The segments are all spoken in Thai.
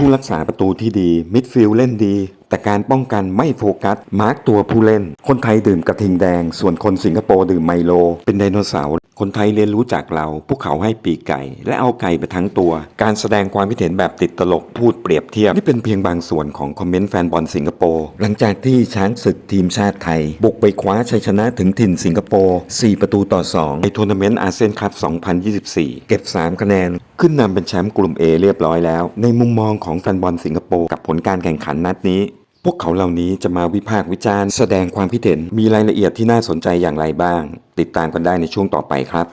ผู้รักษาประตูที่ดี มิดฟิลด์เล่นดี แต่การป้องกันไม่โฟกัส มาร์กตัวผู้เล่น คนไทยดื่มกระทิงแดง ส่วนคนสิงคโปร์ดื่มไมโล เป็นไดโนเสาร์ คนไทยเรียนรู้จากเรา พวกเขาให้ปีกไก่ และเอาไก่ไปทั้งตัว การแสดงความคิดเห็นแบบติดตลกพูดเปรียบเทียบ นี่เป็นเพียงบางส่วนของคอมเมนต์แฟนบอลสิงคโปร์ หลังจากที่ช้างศึกทีมชาติไทย บุกไปคว้าชัยชนะถึงถิ่นสิงคโปร์ 4 ประตูต่อ 2 ในทัวร์นาเมนต์อาเซียนคัพ 2024 เก็บ 3 คะแนน ขึ้นนำเป็นแชมป์กลุ่ม A เรียบร้อยแล้ว ในมุมมองของแฟนบอลสิงคโปร์กับผลการแข่งขันนัดนี้ พวกเขาเหล่านี้จะมาวิพากษ์วิจารณ์แสดงความคิดเห็นมีรายละเอียดที่น่าสนใจอย่างไรบ้าง ติดตามกันได้ในช่วงต่อไปครับ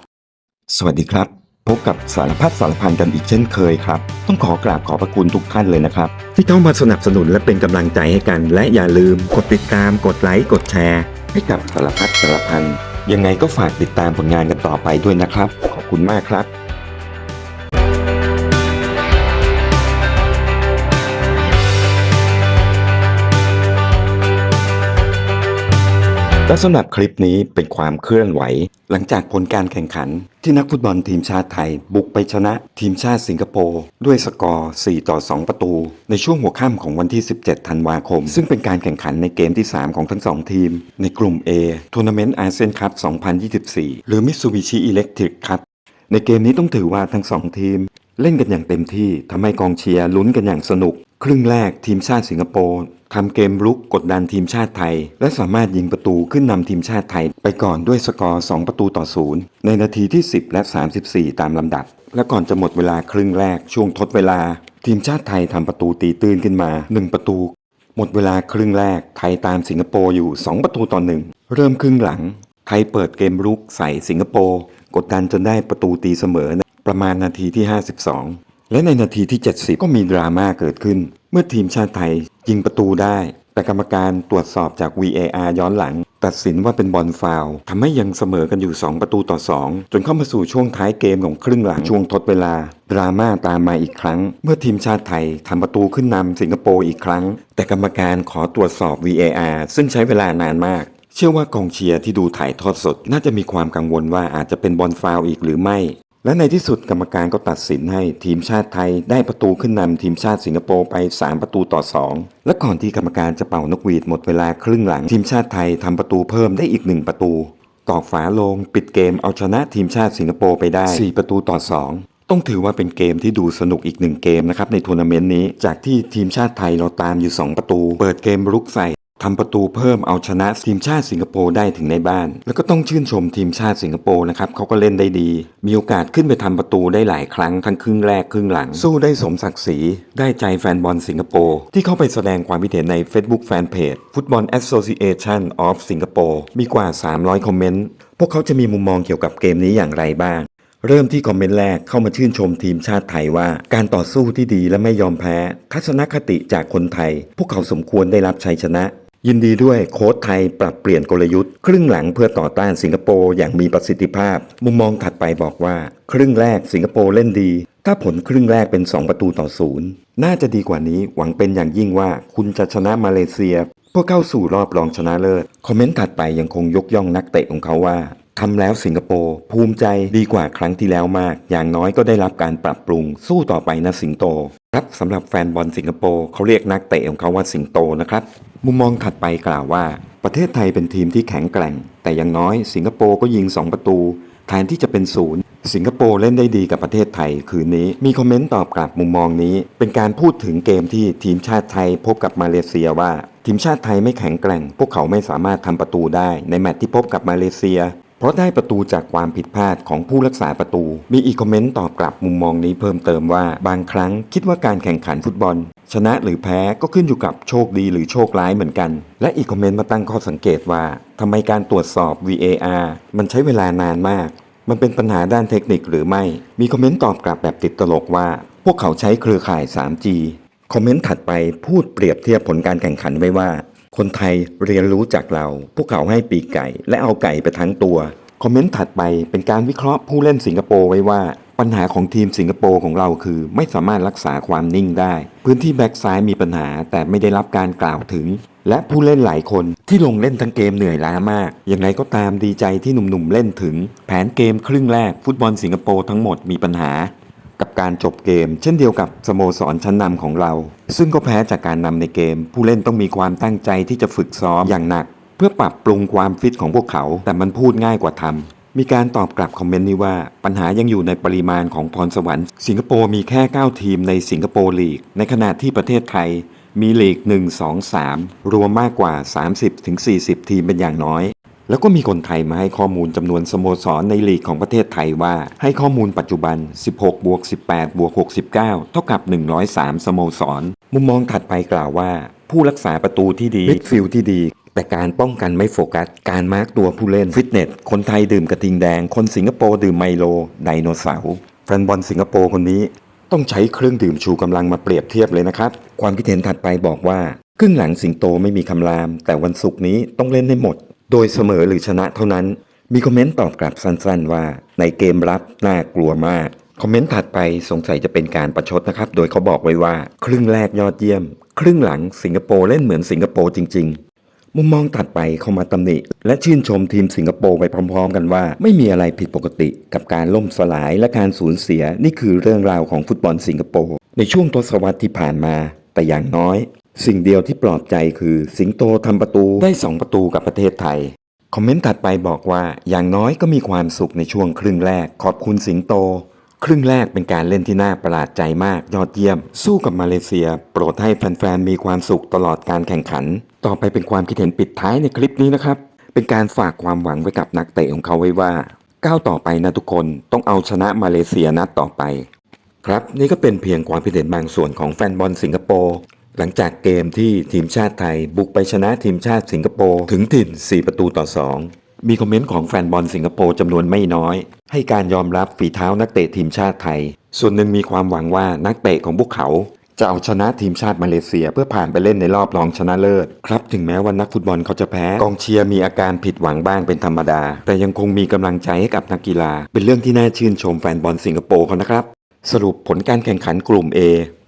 สวัสดีครับ พบกับสารพัดสารพันกันอีกเช่นเคยครับ ต้องขอกราบขอบพระคุณทุกท่านเลยนะครับ ที่เข้ามาสนับสนุนและเป็นกำลังใจให้กัน และอย่าลืมกดติดตามกดไลค์กดแชร์ ให้กับสารพัดสารพันยังไงก็ฝากติดตามผลงานกันต่อไปด้วยนะครับ ขอบคุณมากครับ และสำหรับคลิปนี้เป็นความเคลื่อนไหว หลังจากผลการแข่งขัน ที่นักฟุตบอลทีมชาติไทย บุกไปชนะทีมชาติสิงคโปร์ด้วยสกอร์ 4 ต่อ 2 ประตู ในช่วงหัวค่ำของวันที่ 17 ธันวาคม ซึ่งเป็นการแข่งขันในเกมที่ 3 ของทั้ง 2 ทีม ในกลุ่ม A ทัวร์นาเมนต์อาเซียนคัพ 2024 หรือ Mitsubishi Electric Cup ในเกมนี้ต้องถือว่าทั้งสองทีม เล่นกันอย่างเต็มที่ทำให้กองเชียร์ลุ้นกันอย่างสนุก ครึ่งแรกทีมชาติสิงคโปร์ ทำเกมรุกกดดันทีมชาติไทย และสามารถยิงประตูขึ้นนำทีมชาติไทย ไปก่อนด้วยสกอร์ 2 ประตูต่อศูนย์ในนาทีที่ 10 และ 34 ตามลำดับ และก่อนจะหมดเวลาครึ่งแรกช่วงทดเวลา ทีมชาติไทยทำประตูตีตื้นขึ้นมา 1 ประตู หมดเวลาครึ่งแรกไทยตามสิงคโปร์อยู่ 2 ประตูต่อหนึ่งเริ่มครึ่งหลัง ไทยเปิดเกมรุกใส่สิงคโปร์กดดันจนได้ประตูตีเสมอประมาณนาทีที่ 52 และในนาทีที่ 70 ก็มีดราม่าเกิดขึ้น เมื่อทีมชาติไทย ยิงประตูได้ แต่กรรมการตรวจสอบจาก VAR ย้อนหลัง ตัดสินว่าเป็นบอลฟาวล์ทำให้ยังเสมอกันอยู่ 2 ประตูต่อ 2 จนเข้ามาสู่ช่วงท้ายเกมของครึ่งหลังช่วงทดเวลาดราม่าตามมาอีกครั้ง เมื่อทีมชาติไทยทำประตูขึ้นนำสิงคโปร์อีกครั้ง แต่กรรมการขอตรวจสอบ VAR ซึ่งใช้เวลานานมากเชื่อว่ากองเชียร์ที่ดูถ่ายทอดสด น่าจะมีความกังวลว่าอาจจะเป็นบอลฟาวล์อีกหรือไม่ และในที่สุดกรรมการก็ตัดสินให้ทีมชาติไทยได้ประตูขึ้นนำทีมชาติสิงคโปร์ไป 3 ประตูต่อ 2 และก่อนที่กรรมการจะเป่านกหวีดหมดเวลาครึ่งหลังทีมชาติไทยทำประตูเพิ่มได้อีก 1 ประตู ตอกฝาโลงปิดเกมเอาชนะทีมชาติสิงคโปร์ไปได้ 4 ประตูต่อ 2ต้องถือว่าเป็นเกมที่ดูสนุกอีกหนึ่งเกมนะครับในทัวร์นาเมนต์นี้ จากที่ทีมชาติไทยเราตามอยู่ 2 ประตู เปิดเกมรุกใส่ ทำประตูเพิ่มเอาชนะทีมชาติสิงคโปร์ได้ถึงในบ้าน แล้วก็ต้องชื่นชมทีมชาติสิงคโปร์นะครับเขาก็เล่นได้ดี มีโอกาสขึ้นไปทำประตูได้หลายครั้งทั้งครึ่งแรกครึ่งหลัง สู้ได้สมศักดิ์ศรีได้ใจแฟนบอลสิงคโปร์ที่เข้าไปแสดงความคิดเห็นใน Facebook Fanpage Football Association of Singapore มีกว่า 300 คอมเมนต์พวกเขาจะมีมุมมองเกี่ยวกับเกมนี้อย่างไรบ้างเริ่มที่คอมเมนต์แรกเข้ามาชื่นชมทีมชาติไทยว่า การต่อสู้ที่ดีและไม่ยอมแพ้ ทัศนคติจากคนไทย พวกเขาสมควรได้รับชัยชนะ ยินดีด้วยโค้ชไทยปรับเปลี่ยนกลยุทธ์ ครึ่งหลังเพื่อต่อต้านสิงคโปร์อย่างมีประสิทธิภาพ มุมมองถัดไปบอกว่า ครึ่งแรกสิงคโปร์เล่นดี ถ้าผลครึ่งแรกเป็น 2 ประตูต่อศูนย์น่าจะดีกว่านี้หวังเป็นอย่างยิ่งว่าคุณจะชนะมาเลเซียเพื่อเข้าสู่รอบรองชนะเลิศคอมเมนต์ถัดไปยังคงยกย่องนักเตะของเขาว่าทำแล้วสิงคโปร์ภูมิใจดีกว่าครั้งที่แล้วมาก อย่างน้อยก็ได้รับการปรับปรุงสู้ต่อไปนะสิงโต ครับสำหรับแฟนบอลสิงคโปร์เขาเรียกนักเตะของเขาว่าสิงโตนะครับ มุมมองถัดไปกล่าวว่า ประเทศไทยเป็นทีมที่แข็งแกร่ง แต่อย่างน้อยสิงคโปร์ก็ยิง 2 ประตูแทนที่จะเป็นศูนย์สิงคโปร์เล่นได้ดีกับประเทศไทยคืนนี้ มีคอมเมนต์ตอบกลับมุมมองนี้ เป็นการพูดถึงเกมที่ทีมชาติไทยพบกับมาเลเซียว่า ทีมชาติไทยไม่แข็งแกร่ง พวกเขาไม่สามารถทำประตูได้ในแมตช์ที่พบกับมาเลเซีย เพราะได้ประตูจากความผิดพลาดของผู้รักษาประตู มีอีกคอมเมนต์ตอบกลับมุมมองนี้เพิ่มเติมว่าบางครั้งคิดว่าการแข่งขันฟุตบอล ชนะหรือแพ้ก็ขึ้นอยู่กับโชคดีหรือโชคร้ายเหมือนกัน และอีกคอมเมนต์มาตั้งข้อสังเกตว่าทำไมการตรวจสอบ VAR มันใช้เวลานานมาก มันเป็นปัญหาด้านเทคนิคหรือไม่ มีคอมเมนต์ตอบกลับแบบติดตลกว่า พวกเขาใช้เครือข่าย 3G คอมเมนต์ถัดไปพูดเปรียบเทียบผลการแข่งขันไว้ว่า คนไทยเรียนรู้จากเรา พวกเขาให้ปีกไก่ และเอาไก่ไปทั้งตัว คอมเมนต์ถัดไปเป็นการวิเคราะห์ผู้เล่นสิงคโปร์ไว้ว่า ปัญหาของทีมสิงคโปร์ของเราคือ ไม่สามารถรักษาความนิ่งได้ พื้นที่แบ็กซ้ายมีปัญหาแต่ไม่ได้รับการกล่าวถึง และผู้เล่นหลายคนที่ลงเล่นทั้งเกมเหนื่อยล้ามาก อย่างไรก็ตามดีใจที่หนุ่มๆเล่นถึง แผนเกมครึ่งแรกฟุตบอลสิงคโปร์ทั้งหมดมีปัญหา กับการจบเกม เช่นเดียวกับสโมสรชั้นนำของเรา ซึ่งก็แพ้จากการนำในเกม ผู้เล่นต้องมีความตั้งใจที่จะฝึกซ้อมอย่างหนัก เพื่อปรับปรุงความฟิตของพวกเขา แต่มันพูดง่ายกว่าทำมีการตอบกลับคอมเมนต์นี้ว่า ปัญหายังอยู่ในปริมาณของพรสวรรค์ สิงคโปร์มีแค่ 9 ทีมในสิงคโปร์ลีก ในขณะที่ประเทศไทยมีลีก 1 2 3 รวมมากกว่า 30-40 ทีมเป็นอย่างน้อย แล้วก็มีคนไทยมาให้ข้อมูลจำนวนสโมสรในลีกของประเทศไทยว่า ให้ข้อมูลปัจจุบัน 16บวก18บวก69 เท่ากับ 103 สโมสร มุมมองถัดไปกล่าวว่า ผู้รักษาประตูที่ดีมิดฟิลที่ดีแต่การป้องกันไม่โฟกัส การมาร์กตัวผู้เล่น ฟิตเนส คนไทยดื่มกระทิงแดง คนสิงคโปร์ดื่มไมโล ไดโนเสาร์แฟนบอลสิงคโปร์คนนี้ ต้องใช้เครื่องดื่มชูกำลังมาเปรียบเทียบเลยนะครับ ความคิดเห็นถัดไปบอกว่า ครึ่งหลังสิงโตไม่มีคำราม แต่วันศุกร์นี้ต้องเล่นให้หมด โดยเสมอหรือชนะเท่านั้น มีคอมเมนต์ตอบกลับสั้นๆ ว่าในเกมรับน่ากลัวมากคอมเมนต์ถัดไปสงสัยจะเป็นการประชดนะครับ โดยเขาบอกไว้ว่า ครึ่งแรกยอดเยี่ยม ครึ่งหลังสิงคโปร์เล่นเหมือนสิงคโปร์จริง ๆ มุมมองถัดไปเข้ามาตำหนิ และชื่นชมทีมสิงคโปร์ไปพร้อม ๆ กันว่า ไม่มีอะไรผิดปกติกับการล่มสลายและการสูญเสียนี่คือเรื่องราวของฟุตบอลสิงคโปร์ในช่วงทศวรรษที่ผ่านมา แต่อย่างน้อย สิ่งเดียวที่ปลอบใจคือสิงโตทำประตูได้2ประตูกับประเทศไทย คอมเมนต์ถัดไปบอกว่าอย่างน้อยก็มีความสุขในช่วงครึ่งแรก ขอบคุณสิงโต ครึ่งแรกเป็นการเล่นที่น่าประหลาดใจมากยอดเยี่ยม สู้กับมาเลเซีย โปรดให้แฟนๆมีความสุขตลอดการแข่งขัน ต่อไปเป็นความคิดเห็นปิดท้ายในคลิปนี้นะครับ เป็นการฝากความหวังไว้กับนักเตะของเขาไว้ว่าก้าวต่อไปนะทุกคนต้องเอาชนะมาเลเซียนัดต่อไป ครับนี่ก็เป็นเพียงความคิดเห็นบางส่วนของแฟนบอลสิงคโปร์ หลังจากเกมที่ทีมชาติไทย บุกไปชนะทีมชาติสิงคโปร์ถึงถิ่น 4 ประตูต่อ 2 มีคอมเมนต์ของแฟนบอลสิงคโปร์จำนวนไม่น้อย ให้การยอมรับฝีเท้านักเตะทีมชาติไทย ส่วนหนึ่งมีความหวังว่านักเตะของพวกเขาจะเอาชนะทีมชาติมาเลเซียเพื่อผ่านไปเล่นในรอบรองชนะเลิศครับถึงแม้ว่านักฟุตบอลเขาจะแพ้กองเชียร์มีอาการผิดหวังบ้างเป็นธรรมดา แต่ยังคงมีกำลังใจให้กับนักกีฬา เป็นเรื่องที่น่าชื่นชมแฟนบอลสิงคโปร์เขานะครับ สรุปผลการแข่งขันกลุ่ม A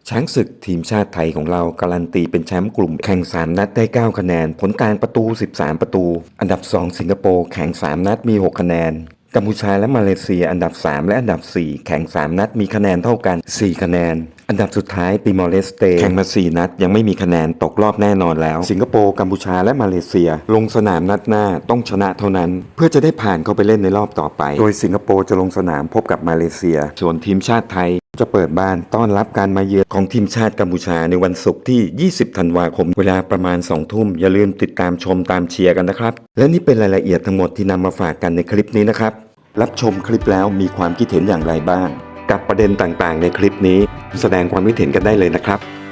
ช้างศึกทีมชาติไทยของเราการันตีเป็นแชมป์กลุ่มแข่ง 3 นัดได้ 9 คะแนน ผลการประตู 13 ประตู อันดับ 2 สิงคโปร์แข่ง 3 นัดมี 6 คะแนน กัมพูชาและมาเลเซียอันดับ 3 และอันดับ 4 แข่ง 3 นัดมีคะแนนเท่ากัน 4 คะแนน อันดับสุดท้ายติมอร์เลสเตแข่งมา 4 นัด ยังไม่มีคะแนนตกรอบแน่นอนแล้ว สิงคโปร์กัมพูชาและมาเลเซีย ลงสนามนัดหน้าต้องชนะเท่านั้น เพื่อจะได้ผ่านเข้าไปเล่นในรอบต่อไป โดยสิงคโปร์จะลงสนามพบกับมาเลเซีย ส่วนทีมชาติไทย จะเปิดบ้านต้อนรับการมาเยือนของทีมชาติกัมพูชาในวันศุกร์ที่ 20 ธันวาคม เวลาประมาณ 2 ทุ่ม อย่าลืมติดตามชมตามเชียร์กันนะครับ และนี่เป็นรายละเอียดทั้งหมดที่นำมาฝากกันในคลิปนี้นะครับ รับชมคลิปแล้วมีความคิดเห็นอย่างไรบ้าง กับประเด็นต่างๆ ในคลิปนี้ แสดงความคิดเห็นกันได้เลยนะครับ